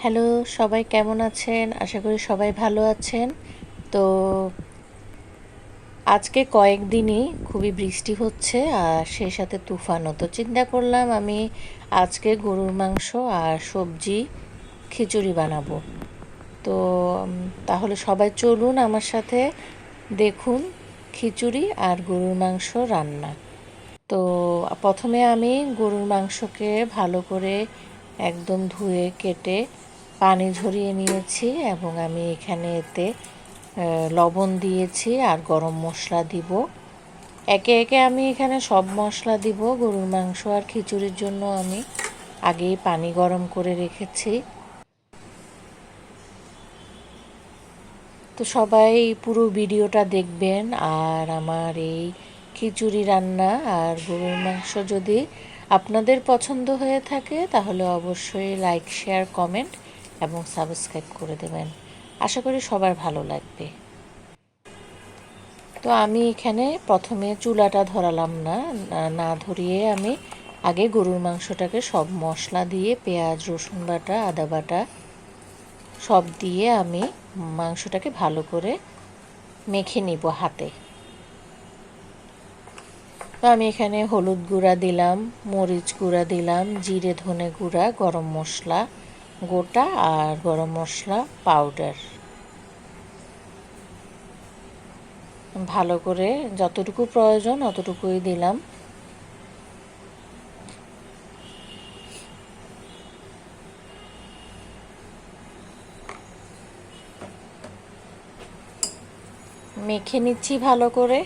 Hello, সবাই কেমন আছেন? আশা করি সবাই ভালো আছেন। তো আজকে কয়েকদিনই খুবই বৃষ্টি হচ্ছে আর সেই সাথে তুফানও। তো চিন্তা করলাম আমি আজকে গরুর মাংস আর সবজি খিচুড়ি বানাবো। তো তাহলে সবাই চলুন আমার সাথে দেখুন খিচুড়ি আর গরুর মাংস রান্না। তো, প্রথমে আমি গরুর মাংসকে ভালো করে একদম ধুয়ে কেটে পানি ঝরিয়ে নিয়েছি এবং আমি এখানে এতে লবণ দিয়েছি আর গরম মশলা দিব। একে একে আমি এখানে সব মশলা দিব। গরুর মাংস আর খিচুড়ির জন্য আমি আগেই পানি গরম করে রেখেছি। তো সবাই পুরো ভিডিওটা দেখবেন আর আমার এই খিচুড়ি রান্না আর গরুর মাংস যদি আপনাদের পছন্দ হয়ে থাকে তাহলে অবশ্যই লাইক, শেয়ার, কমেন্ট এবং সাবস্ক্রাইব করে দেবেন। আশা করি সবার ভালো লাগবে। তো আমি এখানে প্রথমে চুলাটা ধরালাম না। না- ধরিয়ে আমি আগে গরুর মাংসটাকে সব মশলা দিয়ে পেঁয়াজ, রসুন বাটা, আদা বাটা সব দিয়ে আমি মাংসটাকে ভালো করে মেখে নিব হাতে। তো আমি এখানে হলুদ গুঁড়া দিলাম, মরিচ গুঁড়া দিলাম, জিরে ধনে গুঁড়া, গরম মশলা গোটা আর গরম মশলা পাউডার ভালো করে যতটুকু প্রয়োজন অতটুকুই দিলাম। মেখে নিচ্ছি ভালো করে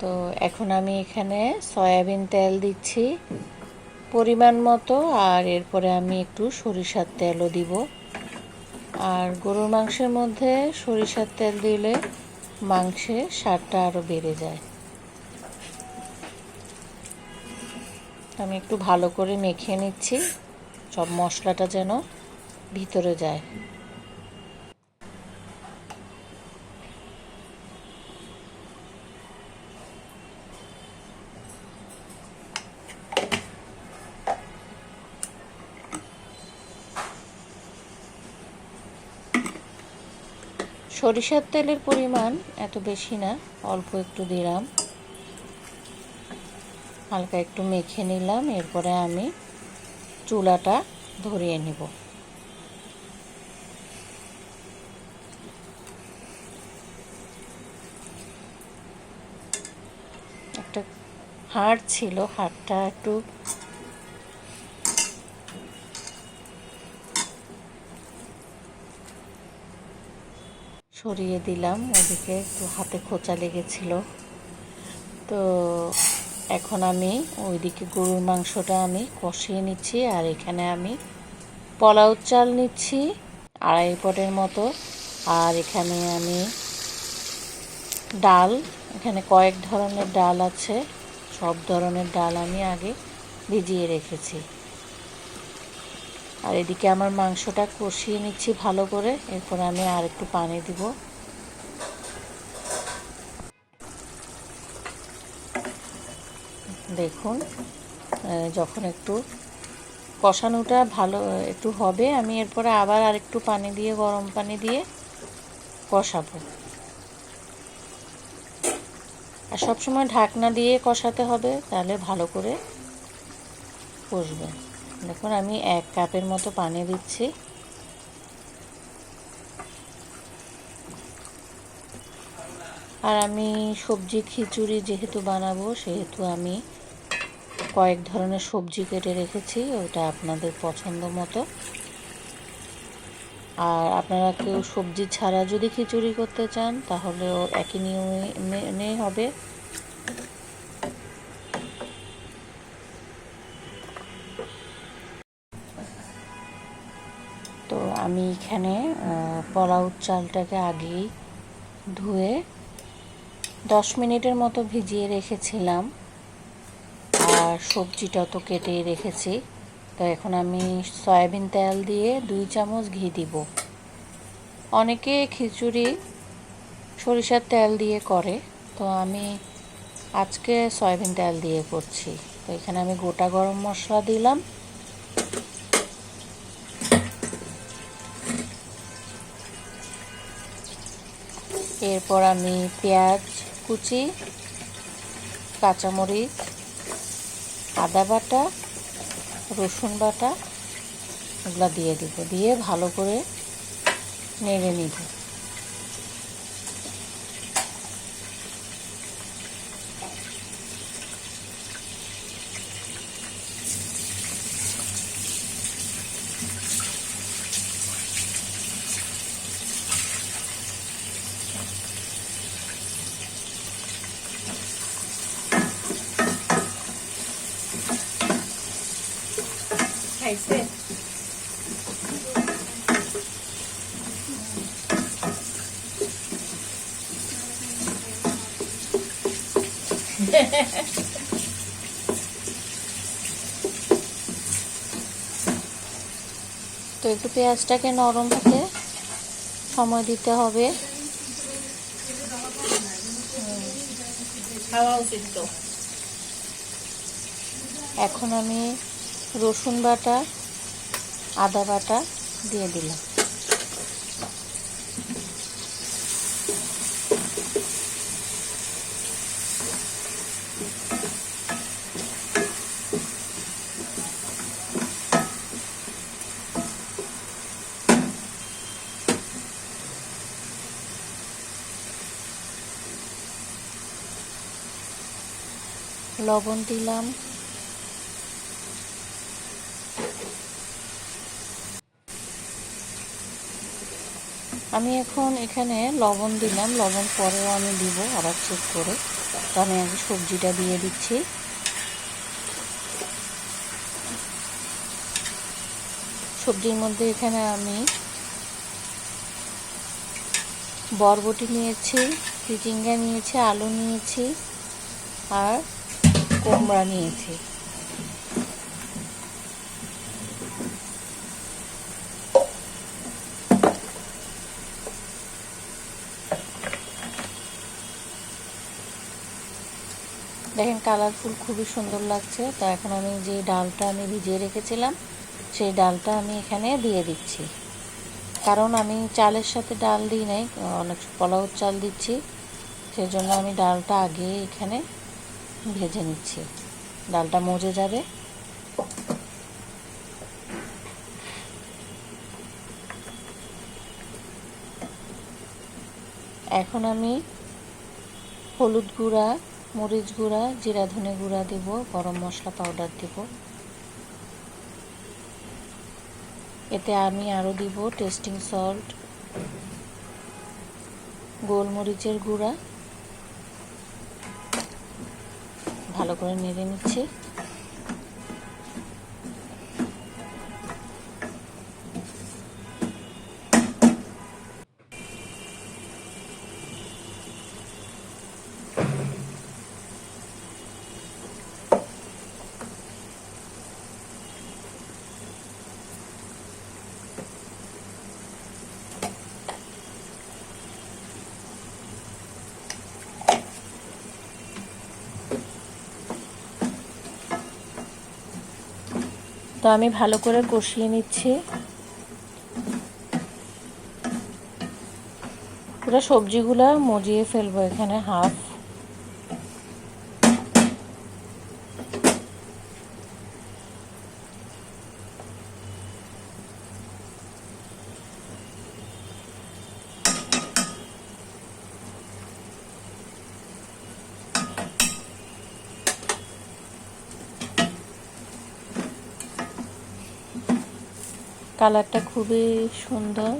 তো এখন আমি এখানে সয়াবিন তেল দিচ্ছি পরিমাণ মতো, আর এরপরে আমি একটু সরিষার তেলও দিব। আর গরুর মাংসের মধ্যে সরিষার তেল দিলে মাংসের স্বাদটা আরও বেড়ে যায়। আমি একটু ভালো করে মেখে নিচ্ছি, সব মশলাটা যেন ভিতরে যায়। সরিষার তেলের পরিমাণ এত বেশি না, অল্প একটু দিলাম। হালকা একটু মেখে নিলাম, এরপরে আমি চুলাটা ধরিয়ে নিব। একটা হাড় ছিল, হাড়টা একটু সরিয়ে দিলাম, ওদিকে একটু হাতে খোঁচা লেগেছিল। তো এখন আমি ওইদিকে গরুর মাংসটা আমি কষিয়ে নিচ্ছি, আর এখানে আমি পোলাও চাল নিচ্ছি, আড়াই পটের মতো। আর এখানে আমি ডাল, এখানে কয়েক ধরনের ডাল আছে, সব ধরনের ডাল আমি আগে ভিজিয়ে রেখেছি। আর এদিকে আমার মাংসটা কষিয়ে নিচ্ছি ভালো করে। এরপর আমি আর একটু পানি দিব। দেখুন যখন একটু কষানোটা ভালো একটু হবে, আমি এরপরে আবার আর একটু পানি দিয়ে, গরম পানি দিয়ে কষাবো। আর সবসময় ঢাকনা দিয়ে কষাতে হবে, তাহলে ভালো করে কষবে। দেখুন, আমি এক কাপের মতো পানি দিচ্ছি। আর আমি সবজি খিচুড়ি যেহেতু বানাবো, সেহেতু আমি কয়েক ধরনের সবজি কেটে রেখেছি, ওটা আপনাদের পছন্দ মতো। আর আপনারা কেউ সবজি ছাড়া যদি খিচুড়ি করতে চান, তাহলেও একই নিয়মে হবে। এখানে আহ, চালটাকে আগেই ধুয়ে দশ মিনিটের মতো ভিজিয়ে রেখেছিলাম। আর সবজিটা তো কেটে রেখেছি। তো এখন আমি সয়াবিন তেল দিয়ে দুই চামচ ঘি দিব। অনেকে খিচুড়ি সরিষার তেল দিয়ে করে। তো আমি আজকে সয়াবিন তেল দিয়ে করছি। তো এখানে আমি গোটা গরম মশলা দিলাম। এরপর আমি পেঁয়াজ কুচি, কাঁচামরিচ, আদা বাটা, রসুন বাটা, এগুলো দিয়ে দিব। দিয়ে ভালো করে নেড়ে নিব। খাইছে তো একটু পেঁয়াজটাকে নরম হতে সময় দিতে হবে। খাওয়া উচিত তো। এখন আমি রসুন বাটা আদা বাটা দিয়ে দিলাম। লবণ দিলাম। আমি এখন এখানে লবণ দিলাম, লবণ পরেও আমি দিব, আবার চেক করে। তো আমি আগে সবজিটা দিয়ে দিচ্ছি। সবজির মধ্যে এখানে আমি বরবটি নিয়েছি, চিচিঙ্গা নিয়েছি, আলু নিয়েছি, আর কুমড়া নিয়েছি। দেখেন কালারফুল খুবই সুন্দর লাগছে। তো এখন আমি যে ডালটা আমি ভিজিয়ে রেখেছিলাম, সেই ডালটা আমি এখানে দিয়ে দিচ্ছি। কারণ আমি চালের সাথে ডাল দিই নাই, অনেক পোলাও চাল দিচ্ছি। সেই জন্য আমি ডালটা আগে এখানে ভেজে নিচ্ছি। ডালটা মজে যাবে। এখন আমি হলুদ গুঁড়া মরিচ গুঁড়া, জিরা ধনে গুঁড়া দিব, গরম মশলা পাউডার দিব। এতে আমি আরও দিব টেস্টিং সল্ট গোলমরিচের গুঁড়া। ভালো করে নেড়ে নিচ্ছি। তো আমি ভালো করে কষিয়ে নিচ্ছি। পুরো সবজিগুলো মজিয়ে ফেলব এখানে হাফ। কালারটা খুবই সুন্দর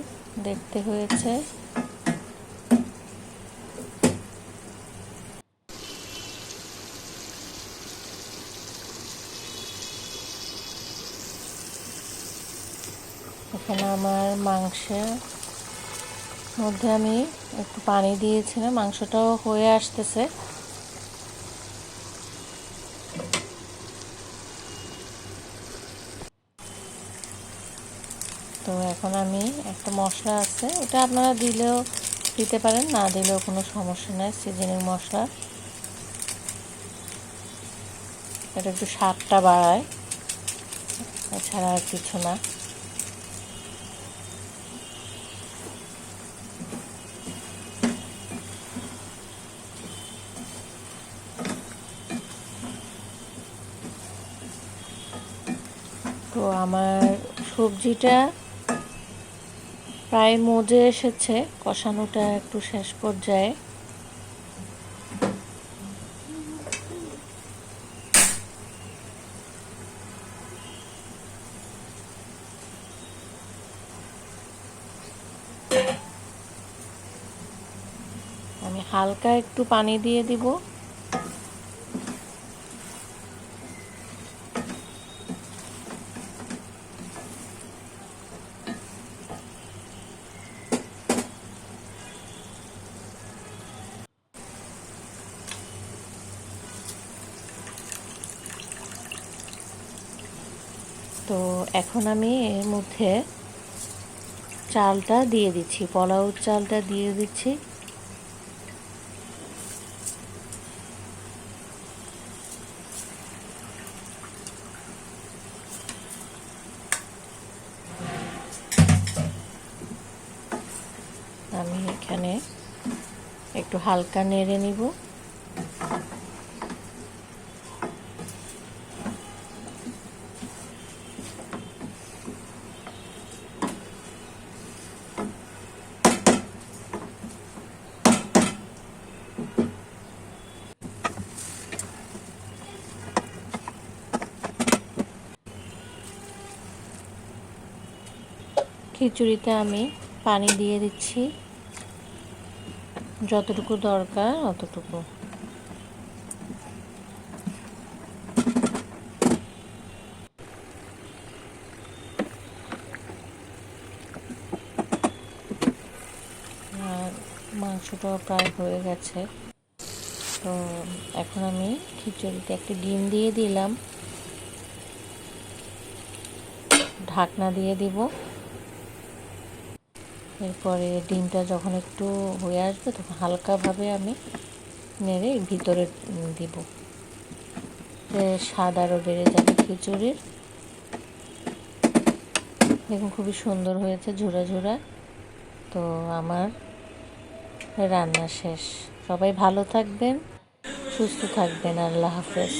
দেখতে হয়েছে। এখানে আমার মাংসের মধ্যে আমি একটু পানি দিয়েছিলাম, মাংসটাও হয়ে আসতেছে। তো এখন আমি একটা মশলা আছে, ওটা আপনারা দিলেও দিতে পারেন, না দিলেও কোনো সমস্যা নেই সিজনের মশলা। এটা একটু স্বাদটা বাড়ায়, এছাড়া আর কিছু না। তো আমার সবজিটা প্রায় মজে এসেছে কষানোটা একটু শেষ পর্যায়ে। আমি হালকা একটু পানি দিয়ে দিব তো এখন আমি এর মধ্যে চালটা দিয়ে দিচ্ছি পোলাও চালটা দিয়ে দিচ্ছি। আমি এখানে একটু হালকা নেড়ে নিব। খিচুড়িতে আমি পানি দিয়ে দিচ্ছি। যতটুকু দরকার অতটুকু। আর মাংসটাও প্রায় হয়ে গেছে। তো এখন আমি খিচুড়িতে একটা ডিম দিয়ে দিলাম। ঢাকনা দিয়ে দিব। এরপরে ডিমটা যখন একটু হয়ে আসবে, তখন হালকাভাবে আমি নেড়ে ভিতরে দিব। স্বাদ আরও বেড়ে যাবে খিচুড়ির। দেখুন খুবই সুন্দর হয়েছে, ঝুরা ঝুরা। তো আমার রান্না শেষ। সবাই ভালো থাকবেন, সুস্থ থাকবেন। আল্লাহ হাফেজ।